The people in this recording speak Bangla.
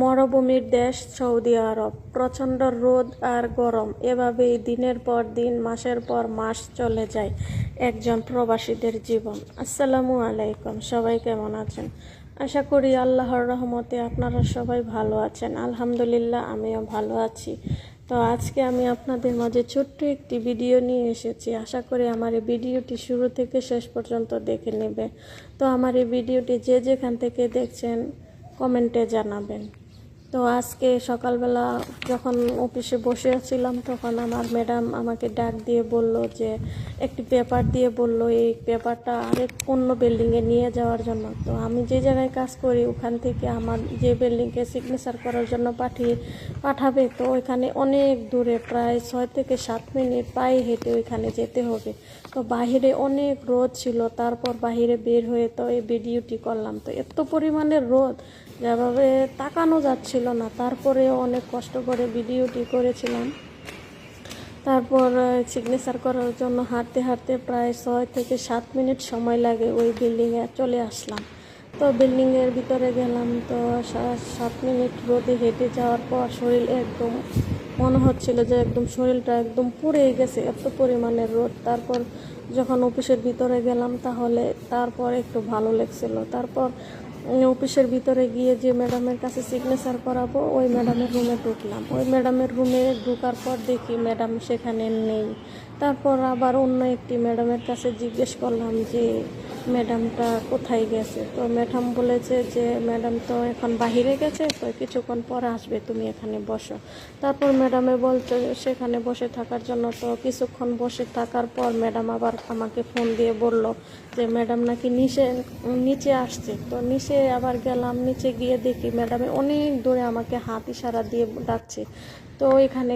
মরুভূমির দেশ সৌদি আরব। প্রচণ্ড রোদ আর গরম। এভাবেই দিনের পর দিন, মাসের পর মাস চলে যায় একজন প্রবাসীদের জীবন। আসসালামু আলাইকুম। সবাই কেমন আছেন? আশা করি আল্লাহর রহমতে আপনারা সবাই ভালো আছেন। আলহামদুলিল্লাহ, আমিও ভালো আছি। তো আজকে আমি আপনাদের মাঝে ছোট্ট একটি ভিডিও নিয়ে এসেছি। আশা করি আমার এই ভিডিওটি শুরু থেকে শেষ পর্যন্ত দেখে নেবে। তো আমার এই ভিডিওটি যে যেখান থেকে দেখছেন, কমেন্টে জানাবেন। তো আজকে সকালবেলা যখন অফিসে বসে ছিলাম তখন আমার ম্যাডাম আমাকে ডাক দিয়ে বলল যে, একটি পেপার দিয়ে বলল, এই পেপারটা আরেক অন্য বিল্ডিংয়ে নিয়ে যাওয়ার জন্য। তো আমি যে জায়গায় কাজ করি, ওখান থেকে আমার যে বিল্ডিংকে সিগনেচার করার জন্য পাঠিয়ে, পাঠাবে, তো ওইখানে অনেক দূরে, প্রায় ছয় থেকে সাত মিনিট পায়ে হেঁটে ওইখানে যেতে হবে। তো বাহিরে অনেক রোদ ছিল, তারপর বাহিরে বের হয়ে তো এই ভিডিওটি করলাম। তো এত পরিমাণে রোদ, যেভাবে তাকানো যাচ্ছিল না। তারপরে অনেক কষ্ট করে ভিডিওটি করেছিলাম। তারপর সিগনেচার করার জন্য হাঁটতে হাঁটতে প্রায় ছয় থেকে সাত মিনিট সময় লাগে ওই বিল্ডিংয়ে চলে আসলাম। তো বিল্ডিংয়ের ভিতরে গেলাম তো সাত মিনিট রোদে হেঁটে যাওয়ার পর শরীর একদম, মনে হচ্ছিল যে একদম শরীরটা একদম পুড়ে গেছে, এত পরিমাণের রোদ। তারপর যখন অফিসের ভিতরে গেলাম তাহলে তারপর একটু ভালো লাগছিল। তারপর অফিসের ভিতরে গিয়ে যে ম্যাডামের কাছে সিগনেচার করাবো, ওই ম্যাডামের রুমে ঢুকলাম। ওই ম্যাডামের রুমে ঢুকার পর দেখি ম্যাডাম সেখানে নেই। তারপর আবার অন্য একটি ম্যাডামের কাছে জিজ্ঞেস করলাম যে, ম্যাডামটা কোথায় গেছে? তো ম্যাডাম বলেছে যে, ম্যাডাম তো এখন বাহিরে গেছে, তো কিছুক্ষণ পরে আসবে, তুমি এখানে বসো। তারপর ম্যাডামে বলতে সেখানে বসে থাকার জন্য তো কিছুক্ষণ বসে থাকার পর ম্যাডাম আবার আমাকে ফোন দিয়ে বলল যে, ম্যাডাম নাকি নিচে নিচে আসছে। তো নিচে আবার গেলাম, নিচে গিয়ে দেখি ম্যাডামে অনেক দূরে আমাকে হাত ইশারা দিয়ে ডাকছে। তো ওইখানে